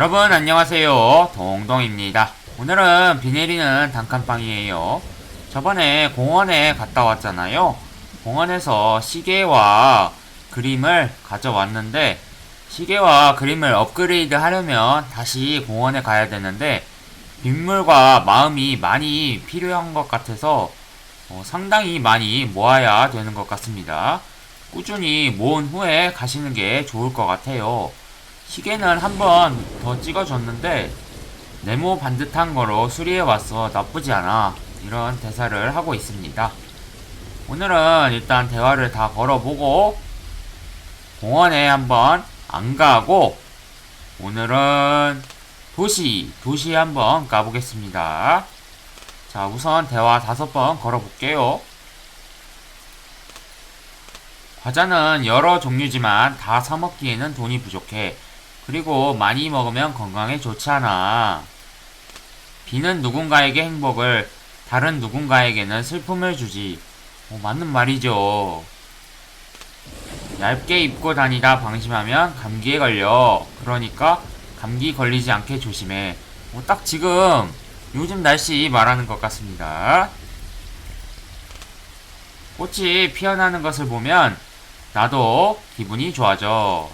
여러분 안녕하세요. 동동입니다. 오늘은 비 내리는 단칸방이에요. 저번에 공원에 갔다 왔잖아요. 공원에서 시계와 그림을 가져왔는데 시계와 그림을 업그레이드 하려면 다시 공원에 가야 되는데 빗물과 마음이 많이 필요한 것 같아서 어, 상당히 많이 모아야 되는 것 같습니다. 꾸준히 모은 후에 가시는 게 좋을 것 같아요 시계는 한 번 더 찍어줬는데 네모 반듯한 거로 수리해 왔어 나쁘지 않아 이런 대사를 하고 있습니다. 오늘은 일단 대화를 다 걸어보고 공원에 한번 안 가고 오늘은 도시 도시에 한번 가보겠습니다. 자 우선 대화 다섯 번 걸어볼게요. 과자는 여러 종류지만 다 사먹기에는 돈이 부족해. 그리고 많이 먹으면 건강에 좋지 않아. 비는 누군가에게 행복을, 다른 누군가에게는 슬픔을 주지. 어, 맞는 말이죠. 얇게 입고 다니다 방심하면 감기에 걸려. 그러니까 감기 걸리지 않게 조심해. 어, 딱 지금 요즘 날씨 말하는 것 같습니다. 꽃이 피어나는 것을 보면 나도 기분이 좋아져.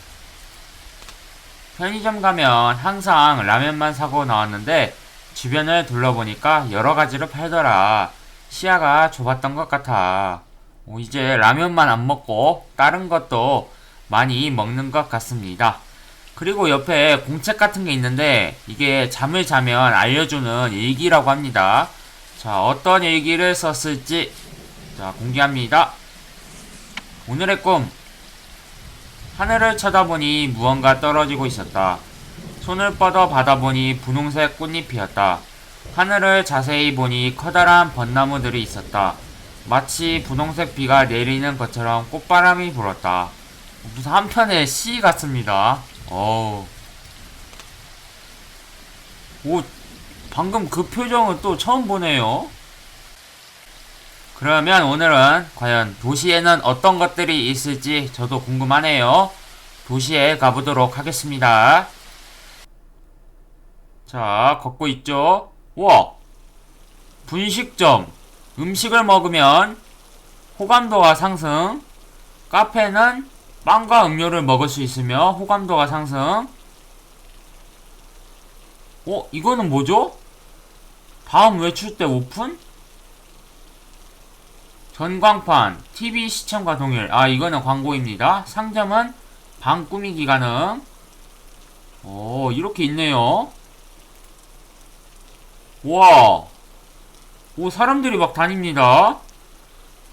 편의점 가면 항상 라면만 사고 나왔는데 주변을 둘러보니까 여러 가지로 팔더라. 시야가 좁았던 것 같아. 오, 이제 라면만 안 먹고 다른 것도 많이 먹는 것 같습니다. 그리고 옆에 공책 같은 게 있는데 이게 잠을 자면 알려주는 일기라고 합니다. 자, 어떤 일기를 썼을지 자, 공개합니다. 오늘의 꿈 하늘을 쳐다보니 무언가 떨어지고 있었다. 손을 뻗어 받아보니 분홍색 꽃잎이었다. 하늘을 자세히 보니 커다란 벚나무들이 있었다. 마치 분홍색 비가 내리는 것처럼 꽃바람이 불었다. 무슨 한편의 시 같습니다. 어우. 오, 방금 그 표정은 또 처음 보네요. 그러면 오늘은 과연 도시에는 어떤 것들이 있을지 저도 궁금하네요. 도시에 가보도록 하겠습니다. 자, 걷고 있죠? 우와! 분식점. 음식을 먹으면 호감도가 상승. 카페는 빵과 음료를 먹을 수 있으며 호감도가 상승. 어, 이거는 뭐죠? 다음 외출 때 오픈? 전광판, TV 시청과 동일. 아, 이거는 광고입니다. 상점은 방 꾸미기 가능. 오, 이렇게 있네요. 우와. 오, 사람들이 막 다닙니다.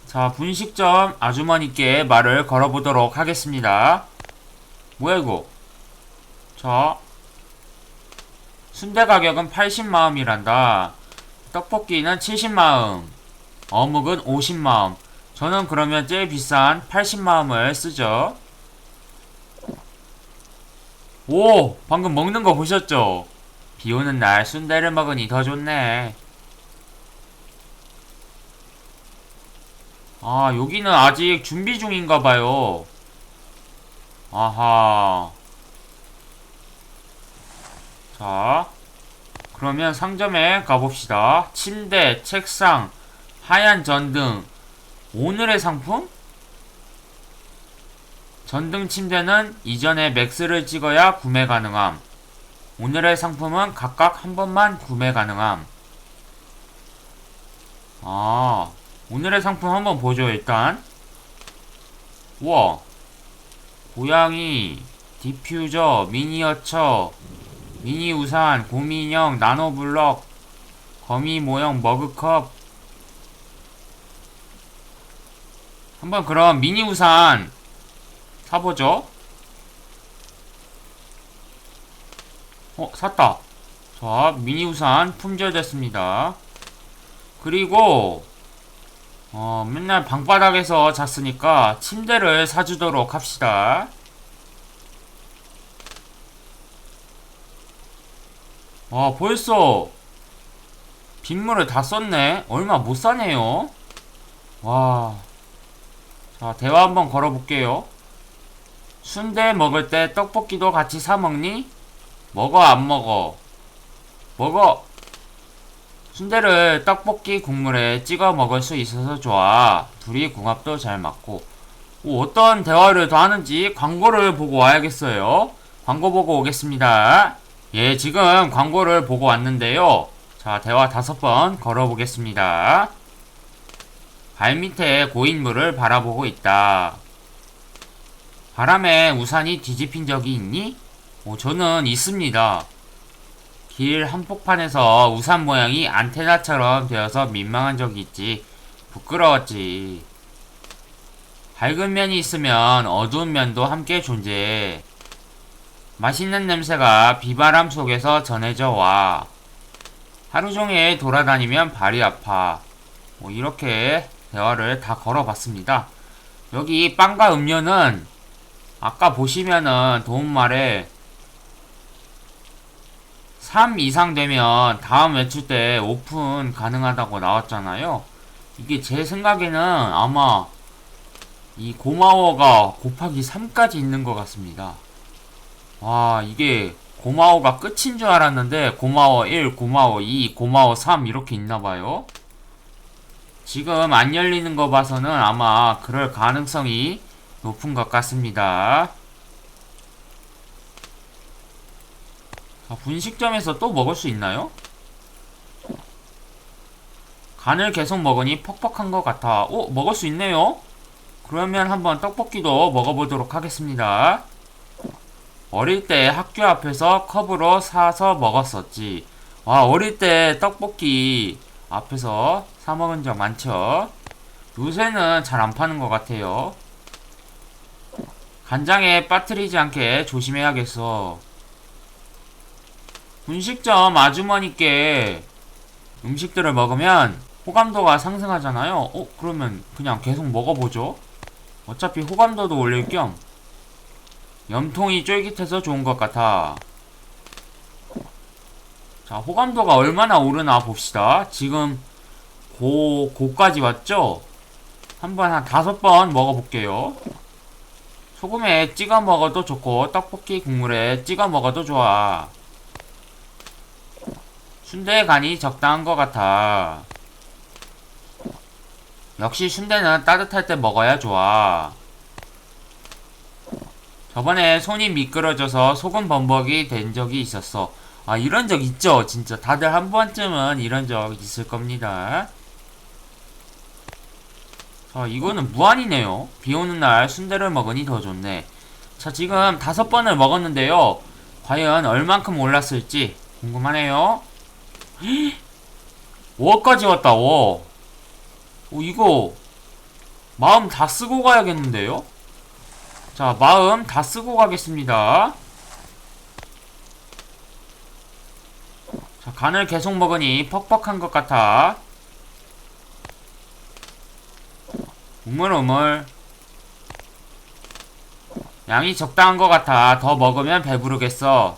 자, 분식점 아주머니께 말을 걸어보도록 하겠습니다. 뭐야, 이거? 자. 순대 가격은 80마음이란다. 떡볶이는 70마음. 어묵은 50마음. 저는 그러면 제일 비싼 80마음을 쓰죠. 오! 방금 먹는 거 보셨죠? 비 오는 날 순대를 먹으니 더 좋네. 아, 여기는 아직 준비 중인가 봐요. 아하. 자. 그러면 상점에 가봅시다. 침대, 책상, 하얀 전등, 오늘의 상품? 전등 침대는 이전에 맥스를 찍어야 구매 가능함. 오늘의 상품은 각각 한 번만 구매 가능함. 아, 오늘의 상품 한번 보죠, 일단. 우와. 고양이, 디퓨저, 미니어처, 미니 우산, 곰인형, 나노블럭, 거미 모형 머그컵, 한번 그럼 미니 우산 사보죠. 어, 샀다. 자, 미니 우산 품절됐습니다. 그리고, 어, 맨날 방바닥에서 잤으니까 침대를 사주도록 합시다. 와, 벌써 빗물을 다 썼네. 얼마 못 사네요. 와. 자, 대화 한번 걸어볼게요. 순대 먹을 때 떡볶이도 같이 사 먹니? 먹어 안 먹어? 먹어. 순대를 떡볶이 국물에 찍어 먹을 수 있어서 좋아. 둘이 궁합도 잘 맞고. 오, 어떤 대화를 더 하는지 광고를 보고 와야겠어요. 광고 보고 오겠습니다. 예, 지금 광고를 보고 왔는데요. 자, 대화 다섯 번 걸어보겠습니다. 발밑에 고인물을 바라보고 있다. 바람에 우산이 뒤집힌 적이 있니? 오, 저는 있습니다. 길 한복판에서 우산 모양이 안테나처럼 되어서 민망한 적이 있지. 부끄러웠지. 밝은 면이 있으면 어두운 면도 함께 존재해. 맛있는 냄새가 비바람 속에서 전해져 와. 하루 종일 돌아다니면 발이 아파. 뭐 이렇게 대화를 다 걸어봤습니다. 여기 빵과 음료는 아까 보시면은 도움말에 3 이상 되면 다음 외출 때 오픈 가능하다고 나왔잖아요. 이게 제 생각에는 아마 이 고마워가 곱하기 3까지 있는 것 같습니다. 와, 이게 고마워가 끝인 줄 알았는데 고마워 1, 고마워 2, 고마워 3 이렇게 있나봐요. 지금 안 열리는 거 봐서는 아마 그럴 가능성이 높은 것 같습니다. 자, 분식점에서 또 먹을 수 있나요? 간을 계속 먹으니 퍽퍽한 것 같아. 오, 먹을 수 있네요? 그러면 한번 떡볶이도 먹어보도록 하겠습니다. 어릴 때 학교 앞에서 컵으로 사서 먹었었지. 와, 어릴 때 떡볶이 앞에서 사 먹은 적 많죠? 요새는 잘 안 파는 것 같아요. 간장에 빠뜨리지 않게 조심해야겠어. 분식점 아주머니께 음식들을 먹으면 호감도가 상승하잖아요. 어, 그러면 그냥 계속 먹어보죠. 어차피 호감도도 올릴 겸 염통이 쫄깃해서 좋은 것 같아. 자, 호감도가 얼마나 오르나 봅시다. 지금 고, 고까지 왔죠? 한번 한 다섯 번 먹어볼게요. 소금에 찍어 먹어도 좋고, 떡볶이 국물에 찍어 먹어도 좋아. 순대 간이 적당한 것 같아. 역시 순대는 따뜻할 때 먹어야 좋아. 저번에 손이 미끄러져서 소금 범벅이 된 적이 있었어. 아, 이런 적 있죠? 진짜 다들 한 번쯤은 이런 적 있을 겁니다. 자, 이거는 무한이네요. 비 오는 날 순대를 먹으니 더 좋네. 자, 지금 다섯 번을 먹었는데요. 과연 얼만큼 올랐을지 궁금하네요. 5억까지 왔다, 5. 오, 이거 마음 다 쓰고 가야겠는데요? 자, 마음 다 쓰고 가겠습니다. 자, 간을 계속 먹으니 퍽퍽한 것 같아. 우물우물. 양이 적당한 것 같아. 더 먹으면 배부르겠어.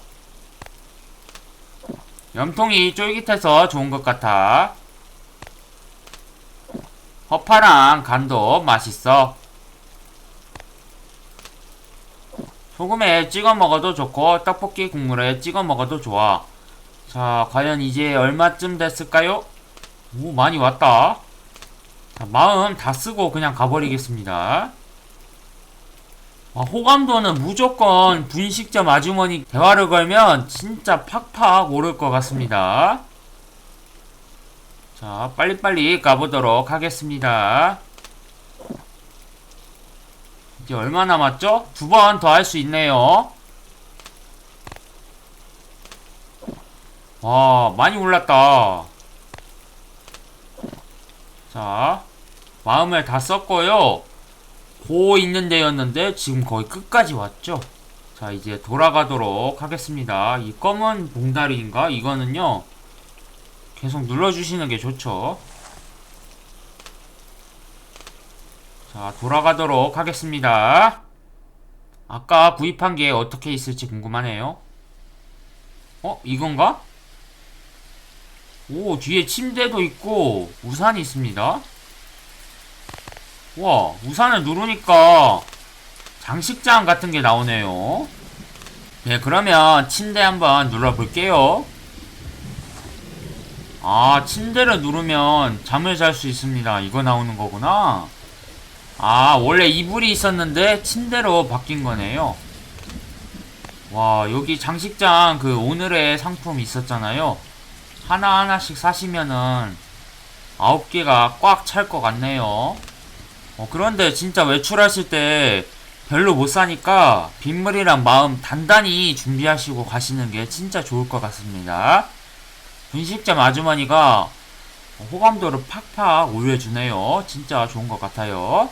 염통이 쫄깃해서 좋은 것 같아. 허파랑 간도 맛있어. 소금에 찍어 먹어도 좋고 떡볶이 국물에 찍어 먹어도 좋아. 자, 과연 이제 얼마쯤 됐을까요? 오, 많이 왔다. 자, 마음 다 쓰고 그냥 가버리겠습니다. 아, 호감도는 무조건 분식점 아주머니 대화를 걸면 진짜 팍팍 오를 것 같습니다. 자, 빨리빨리 가보도록 하겠습니다. 이제 얼마 남았죠? 두 번 더 할 수 있네요. 와, 많이 올랐다. 자, 마음을 다 썼고요. 고 있는 데였는데 지금 거의 끝까지 왔죠. 자, 이제 돌아가도록 하겠습니다. 이 검은 봉다리인가? 이거는요. 계속 눌러주시는 게 좋죠. 자, 돌아가도록 하겠습니다. 아까 구입한 게 어떻게 있을지 궁금하네요. 어? 이건가? 오, 뒤에 침대도 있고, 우산이 있습니다. 와, 우산을 누르니까 장식장 같은 게 나오네요. 네, 그러면 침대 한번 눌러볼게요. 아, 침대를 누르면 잠을 잘 수 있습니다. 이거 나오는 거구나. 아, 원래 이불이 있었는데 침대로 바뀐 거네요. 와, 여기 장식장 그 오늘의 상품 있었잖아요. 하나하나씩 사시면은 아홉 개가 꽉 찰 것 같네요. 어, 그런데 진짜 외출하실 때 별로 못 사니까 빗물이랑 마음 단단히 준비하시고 가시는 게 진짜 좋을 것 같습니다. 분식점 아주머니가 호감도를 팍팍 올려주네요. 진짜 좋은 것 같아요.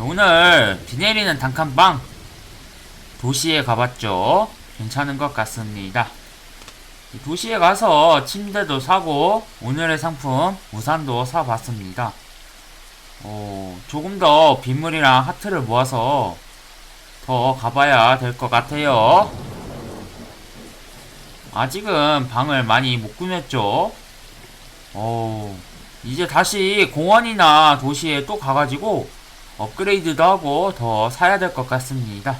오늘 비 내리는 단칸방 도시에 가봤죠. 괜찮은 것 같습니다. 이 도시에 가서 침대도 사고 오늘의 상품 우산도 사봤습니다. 어, 조금 더 빗물이랑 하트를 모아서 더 가봐야 될 것 같아요. 아직은 방을 많이 못 꾸몄죠. 어, 이제 다시 공원이나 도시에 또 가가지고 업그레이드도 하고 더 사야 될 것 같습니다.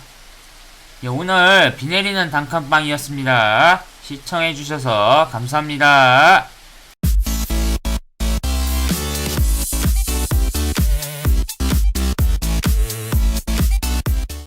예, 오늘 비 내리는 단칸방이었습니다. 시청해주셔서 감사합니다.